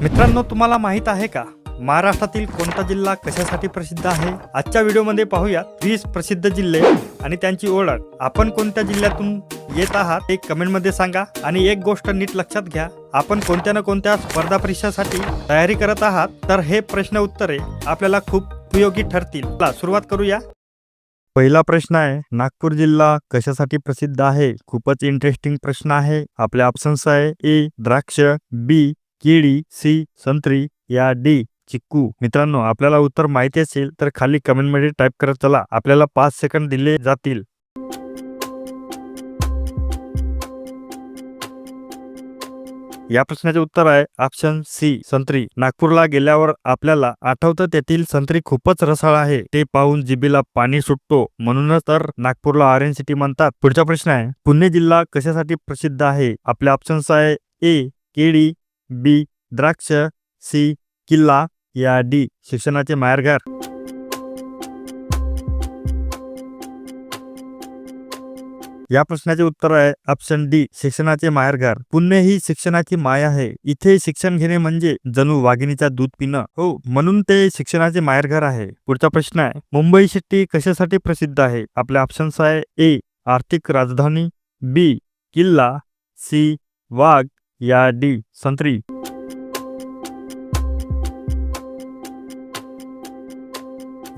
मित्रांनो तुम्हाला माहीत आहे का? महाराष्ट्रातील कोणता जिल्हा कशासाठी प्रसिद्ध आहे? आजच्या व्हिडिओमध्ये पाहूया वीस प्रसिद्ध जिल्हे आणि त्यांची ओळख. आपण कोणत्या जिल्ह्यातून येत आहात ते कमेंटमध्ये सांगा आणि एक गोष्ट नीट लक्षात घ्या. आपण कोणत्या ना कोणत्या स्पर्धा परीक्षासाठी तयारी करत आहात? तर हे प्रश्न उत्तरे आपल्याला खूप उपयोगी ठरतील. सुरुवात करूया. पहिला प्रश्न आहे नागपूर जिल्हा कशासाठी प्रसिद्ध आहे? खूपच इंटरेस्टिंग प्रश्न आहे. आपले ऑप्शन्स आहे ए द्राक्ष बी केळी सी संत्री या डी चिक्कू. मित्रांनो आपल्याला उत्तर माहिती असेल तर खाली कमेंटमध्ये टाईप करत चला आपल्याला पाच सेकंद दिले जातील. या प्रश्नाचे उत्तर आहे ऑप्शन सी संत्री. नागपूरला गेल्यावर आपल्याला आठवतं तेथील संत्री खूपच रसाळ आहे. ते पाहून जिबीला पाणी सुटतो. म्हणूनच तर नागपूरला ऑरेंज सिटी म्हणतात. पुढचा प्रश्न आहे पुणे जिल्हा कशासाठी प्रसिद्ध आहे? आपले ऑप्शन्स आहे ए केळी बी द्राक्ष सी किल्ला या डी शिक्षणाचे माहेरघर. या प्रश्नाचे उत्तर आहे ऑप्शन डी शिक्षणाचे माहेरघर. पुणे ही शिक्षणाची माय आहे. इथे शिक्षण घेणे म्हणजे जणू वाघिणीचा दूध पिणं. हो म्हणून ते शिक्षणाचे माहेरघर आहे. पुढचा प्रश्न आहे मुंबई सिटी कशासाठी प्रसिद्ध आहे? आपले ऑप्शन्स आहे ए आर्थिक राजधानी बी किल्ला सी वाघ या डी संत्री.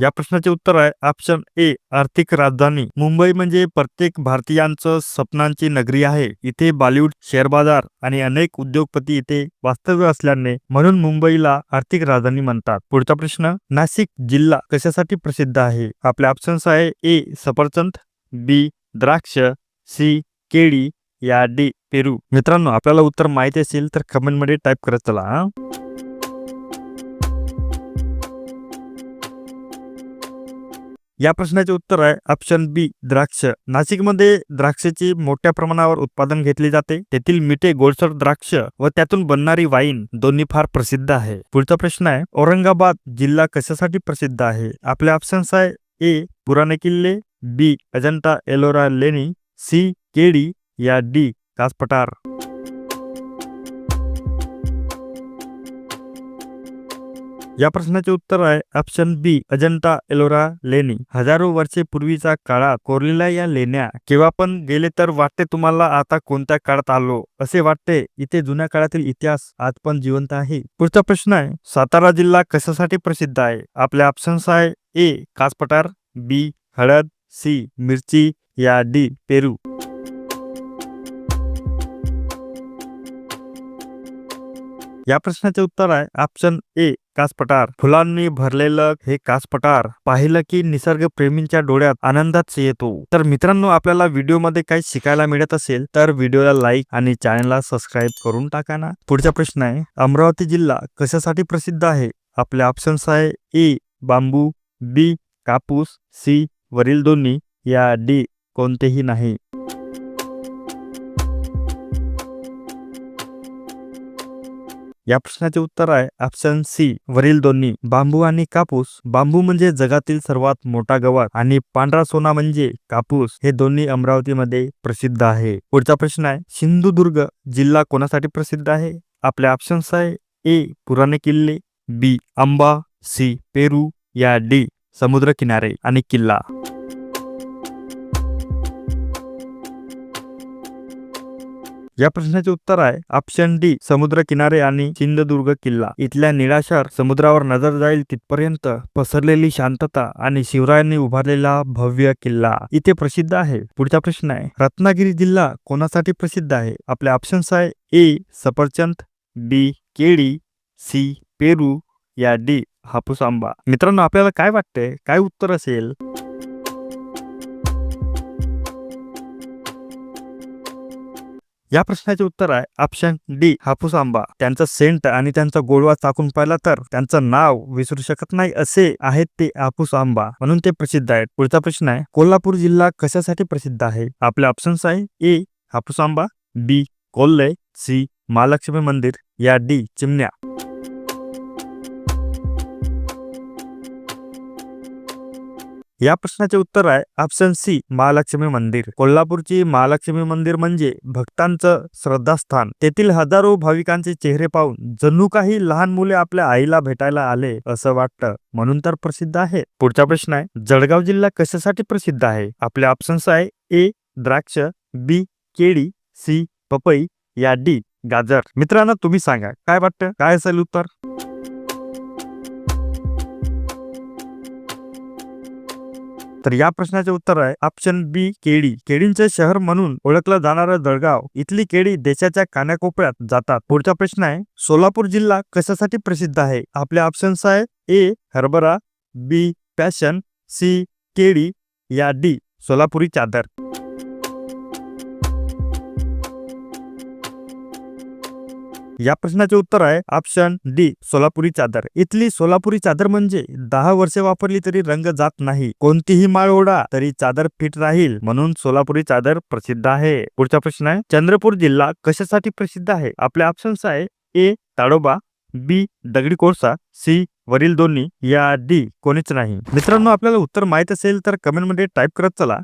या प्रश्नाचे उत्तर आहे ऑप्शन ए आर्थिक राजधानी. मुंबई म्हणजे प्रत्येक भारतीयांचं स्वप्नांची नगरी आहे. इथे बॉलिवूड शेअर बाजार आणि अनेक उद्योगपती इथे वास्तव्य असल्याने म्हणून मुंबईला आर्थिक राजधानी म्हणतात. पुढचा प्रश्न नाशिक जिल्हा कशासाठी प्रसिद्ध आहे? आपले ऑप्शन्स आहे ए सफरचंद बी द्राक्ष सी केळी या डी पेरू. मित्रांनो आपल्याला उत्तर माहिती असेल तर कमेंटमध्ये टाईप करत चला हा. या प्रश्नाचे उत्तर आहे ऑप्शन बी द्राक्ष. नाशिकमध्ये द्राक्षाचे मोठ्या प्रमाणावर उत्पादन घेतले जाते. तेथील मिठे गोडसर द्राक्ष व त्यातून बनणारी वाईन दोन्ही फार प्रसिद्ध आहे. पुढचा प्रश्न आहे औरंगाबाद जिल्हा कशासाठी प्रसिद्ध आहे? आपले ऑप्शन्स आहे ए पुराणे किल्ले बी अजंता एलोरा लेणी सी केडी या डी कासपटार. या प्रश्नाचे उत्तर आहे ऑप्शन बी अजंता एलोरा लेणी. हजारो वर्षे पूर्वीच्या काळात कोरलेल्या या लेण्या केव्हा पण गेले तर वाटते तुम्हाला आता कोणत्या काळात आलो असे वाटते. इथे जुन्या काळातील इतिहास आज पण जिवंत आहे. पुढचा प्रश्न आहे सातारा जिल्हा कशासाठी प्रसिद्ध आहे? आपले ऑप्शन्स आहे ए कासपटार बी हळद सी मिरची या डी पेरू. या प्रश्नाचे उत्तर आहे ऑप्शन ए कासपटार. फुलांनी भरलेलं हे कासपटार पाहिलं की निसर्ग प्रेमींच्या डोळ्यात आनंदाच येतो. तर मित्रांनो आपल्याला व्हिडिओमध्ये काही शिकायला मिळत असेल तर व्हिडिओला लाईक आणि चॅनलला सबस्क्राईब करून टाका ना. पुढचा प्रश्न आहे अमरावती जिल्हा कशासाठी प्रसिद्ध आहे? आपले ऑप्शन्स आहे ए बांबू बी कापूस सी वरील दोन्ही. या डी कोणतेही नाही. या प्रश्नाचे उत्तर आहे ऑप्शन सी वरील दोन्ही. बांबू आणि कापूस. बांबू म्हणजे जगातील सर्वात मोठा गवत आणि पांढरा सोना म्हणजे कापूस. हे दोन्ही अमरावतीमध्ये प्रसिद्ध आहे. पुढचा प्रश्न आहे सिंधुदुर्ग जिल्हा कोणासाठी प्रसिद्ध आहे? आपले ऑप्शन्स आहे ए पुराणे किल्ले बी आंबा सी पेरू या डी समुद्र किनारे आणि किल्ला. या प्रश्नाचे उत्तर आहे ऑप्शन डी समुद्र किनारे आणि सिंधुदुर्ग किल्ला. इथल्या निळाशार समुद्रावर नजर जाईल तिथपर्यंत पसरलेली शांतता आणि शिवरायांनी उभारलेला भव्य किल्ला. इथे प्रसिद्ध आहे पुढचा प्रश्न आहे रत्नागिरी जिल्हा कोणासाठी प्रसिद्ध आहे? आपले ऑप्शन्स आहे ए सफरचंद बी केळी सी पेरू या डी हापूस आंबा. मित्रांनो आपल्याला काय वाटतंय? काय उत्तर असेल? या प्रश्नाचे उत्तर आहे ऑप्शन डी हापूस आंबा. त्यांचा सेंट आणि त्यांचा गोडवा चाकून पाहिला तर त्यांचं नाव विसरू शकत नाही असे आहेत ते हापूस आंबा म्हणून ते प्रसिद्ध आहेत. पुढचा प्रश्न आहे कोल्हापूर जिल्हा कशासाठी प्रसिद्ध आहे? आपले ऑप्शन्स आहे ए हापूस आंबा बी कोल्हे सी महालक्ष्मी मंदिर या डी चिमण्या. या प्रश्नाचे उत्तर आहे ऑप्शन सी महालक्ष्मी मंदिर. कोल्हापूरची महालक्ष्मी मंदिर म्हणजे भक्तांचं श्रद्धास्थान. तेथील हजारो भाविकांचे चेहरे पाहून जणू काही लहान मुले आपल्या आईला भेटायला आले असं वाटतं. म्हणून तर प्रसिद्ध आहे. पुढचा प्रश्न आहे जळगाव जिल्हा कशासाठी प्रसिद्ध आहे? आपले ऑप्शन्स आहे ए द्राक्ष बी केळी सी पपई या डी गाजर. मित्रांनो तुम्ही सांगा काय वाटतं? काय असेल उत्तर? तर या प्रश्नाचे उत्तर आहे ऑप्शन बी केळी केडींचे शहर म्हणून ओळखलं जाणारं जळगाव. इथली केळी देशाच्या कानाकोपऱ्यात जातात. पुढचा प्रश्न आहे सोलापूर जिल्हा कशासाठी प्रसिद्ध आहे? आपले ऑप्शन्स आहे ए हरभरा बी पॅशन सी केळी या डी सोलापुरी चादर. या प्रश्नाचे उत्तर आहे ऑप्शन डी सोलापुरी चादर. इथली सोलापुरी चादर म्हणजे दहा वर्षे वापरली तरी रंग जात नाही. कोणतीही माळ ओढा तरी चादर फिट राहील म्हणून सोलापुरी चादर प्रसिद्ध आहे. पुढचा प्रश्न आहे चंद्रपूर जिल्हा कशासाठी प्रसिद्ध आहे? आपले ऑप्शन्स आहे ए ताडोबा बी दगडी कोळसा सी वरील दोन्ही. या डी कोणीच नाही. मित्रांनो आपल्याला उत्तर माहीत असेल तर कमेंटमध्ये टाईप करत चला.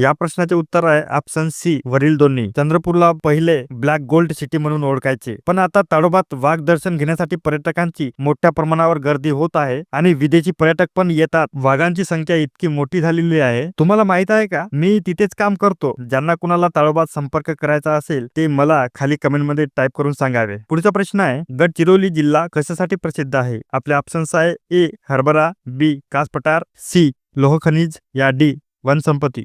या प्रश्नाचे उत्तर आहे ऑप्शन सी वरील दोन्ही. चंद्रपूरला पहिले ब्लॅक गोल्ड सिटी म्हणून ओळखायचे. पण आता ताडोबात वाघ दर्शन घेण्यासाठी पर्यटकांची मोठ्या प्रमाणावर गर्दी होत आहे आणि विदेशी पर्यटक पण येतात. वाघांची संख्या इतकी मोठी झालेली आहे. तुम्हाला माहीत आहे का? मी तिथेच काम करतो. ज्यांना कुणाला ताडोबात संपर्क करायचा असेल ते मला खाली कमेंटमध्ये टाईप करून सांगावे. पुढचा प्रश्न आहे गडचिरोली जिल्हा कशासाठी प्रसिद्ध आहे? आपले ऑप्शन्स आहे ए हरभरा बी कास पठार सी लोहखनिज या डी वनसंपत्ती.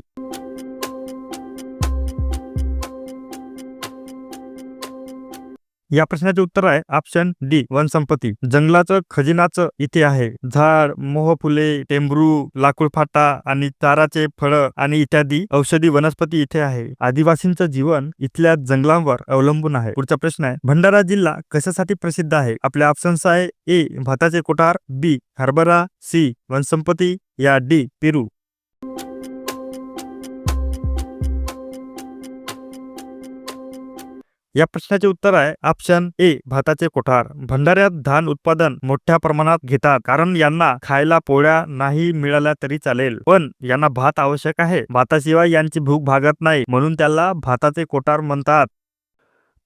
या प्रश्नाचे उत्तर आहे ऑप्शन डी वनसंपत्ती जंगलाचं खजिनाचं इथे आहे. झाड मोहफुले टेंबरू लाकूड फाटा आणि ताराचे फळ आणि इत्यादी औषधी वनस्पती इथे आहे. आदिवासींचं जीवन इथल्या जंगलांवर अवलंबून आहे. पुढचा प्रश्न आहे भंडारा जिल्हा कशासाठी प्रसिद्ध आहे? आपले ऑप्शन्स आहे ए भाताचे कोठार बी हरभरा सी वनसंपत्ती या डी पेरू. या प्रश्नाचे उत्तर आहे ऑप्शन ए भाताचे कोठार. भंडाऱ्यात धान उत्पादन मोठ्या प्रमाणात घेतात कारण यांना खायला पोळ्या नाही मिळाल्या तरी चालेल. पण यांना भात आवश्यक आहे. भाताशिवाय यांची भूक भागत नाही म्हणून त्याला भाताचे कोठार म्हणतात.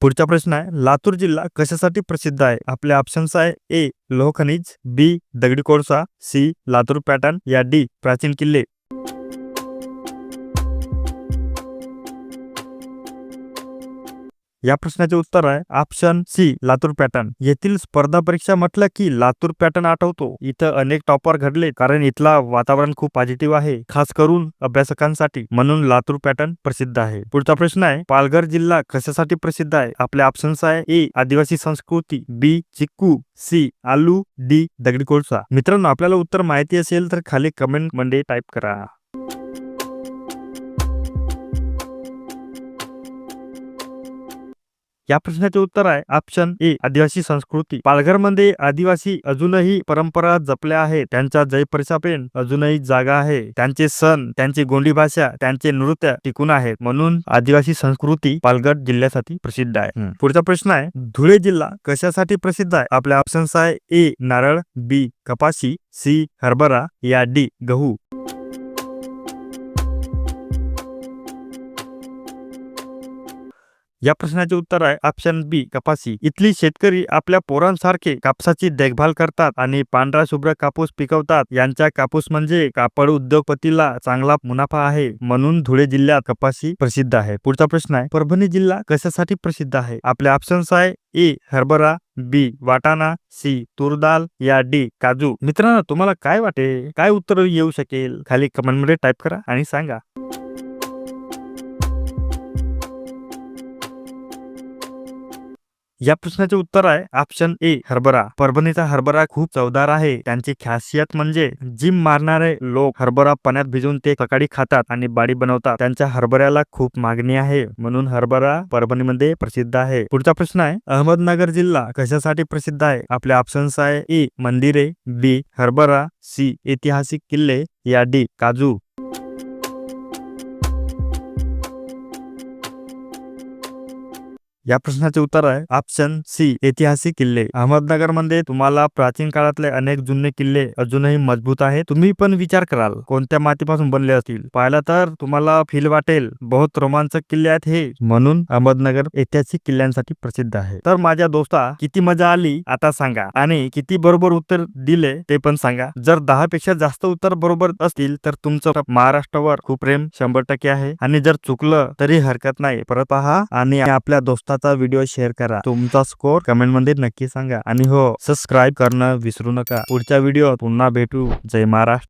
पुढचा प्रश्न आहे लातूर जिल्हा कशासाठी प्रसिद्ध आहे? आपले ऑप्शन्स आहे ए लोहखनिज बी दगडी कोळसा सी लातूर पॅटर्न या डी प्राचीन किल्ले. या प्रश्नाचे उत्तर आहे ऑप्शन सी लातूर पॅटर्न येथील स्पर्धा परीक्षा म्हटलं की लातूर पॅटर्न आठवतो. इथं अनेक टॉपर घडले कारण इथला वातावरण खूप पॉझिटिव्ह आहे खास करून अभ्यासकांसाठी. म्हणून लातूर पॅटर्न प्रसिद्ध आहे. पुढचा प्रश्न आहे पालघर जिल्हा कशासाठी प्रसिद्ध आहे? आपले ऑप्शन्स आहे ए आदिवासी संस्कृती बी चिक्कू सी आलू डी दगडी कोळसा मित्रांनो आपल्याला उत्तर माहिती असेल तर खाली कमेंटमध्ये टाईप करा. या प्रश्नाचे उत्तर आहे ऑप्शन ए आदिवासी संस्कृती. पालघरमध्ये आदिवासी अजूनही परंपरा जपल्या आहेत. त्यांच्या जयपरिसापेन अजूनही जागा आहे. त्यांचे सण त्यांची गोंडी भाषा त्यांचे नृत्य टिकून आहेत. म्हणून आदिवासी संस्कृती पालघर जिल्ह्यासाठी प्रसिद्ध आहे. पुढचा प्रश्न आहे धुळे जिल्हा कशासाठी प्रसिद्ध आहे? आपले ऑप्शन्स आहे ए नारळ बी कपाशी सी हरभरा या डी गहू. या प्रश्नाचे उत्तर आहे ऑप्शन बी कपासी इथली शेतकरी आपल्या पोरांसारखे कापसाची देखभाल करतात आणि पांढरा शुभ्र कापूस पिकवतात. यांच्या कापूस म्हणजे कापड उद्योगपतीला चांगला मुनाफा आहे म्हणून धुळे जिल्ह्यात कपासी प्रसिद्ध आहे. पुढचा प्रश्न आहे परभणी जिल्हा कशासाठी प्रसिद्ध आहे? आपले ऑप्शन्स आहे ए हरभरा बी वाटाणा सी तुरदाल या डी काजू. मित्रांनो तुम्हाला काय वाटे? काय उत्तर येऊ शकेल? खाली कमेंटमध्ये टाईप करा आणि सांगा. या प्रश्नाचे उत्तर आहे ऑप्शन ए हरभरा. परभणीचा हरभरा खूप चवदार आहे. त्यांची खासियत म्हणजे जिम मारणारे लोक हरभरा पाण्यात भिजवून ते सकाळी खातात आणि बाडी बनवतात. त्यांच्या हरभऱ्याला खूप मागणी आहे. म्हणून हरभरा परभणीमध्ये प्रसिद्ध आहे. पुढचा प्रश्न आहे अहमदनगर जिल्हा कशासाठी प्रसिद्ध आहे? आपले ऑप्शन्स आहे ए मंदिरे बी हरभरा सी ऐतिहासिक किल्ले या डी काजू. या प्रश्नाचे उत्तर आहे ऑप्शन सी ऐतिहासिक किल्ले. अहमदनगरमध्ये तुम्हाला प्राचीन काळातले अनेक जुने किल्ले अजूनही मजबूत आहेत. तुम्ही पण विचार कराल कोणत्या मातीपासून बनले असतील. पाहिलं तर तुम्हाला फील वाटेल बहुत रोमांचक किल्ले आहेत हे. म्हणून अहमदनगर ऐतिहासिक किल्ल्यांसाठी प्रसिद्ध आहे. तर माझ्या दोस्ता किती मजा आली आता सांगा. आणि किती बरोबर उत्तर दिले ते पण सांगा. जर दहा पेक्षा जास्त उत्तर बरोबर असतील तर तुमचं महाराष्ट्रावर खूप प्रेम शंभर टक्के आहे. आणि जर चुकलं तरी हरकत नाही. परत पहा आणि आपल्या दोस्ताचा व्हिडिओ शेअर करा. तुमचा स्कोर कमेंटमध्ये नक्की सांगा. आणि हो सबस्क्राईब करणं विसरू नका. पुढच्या व्हिडिओ पुन्हा भेटू. जय महाराष्ट्र.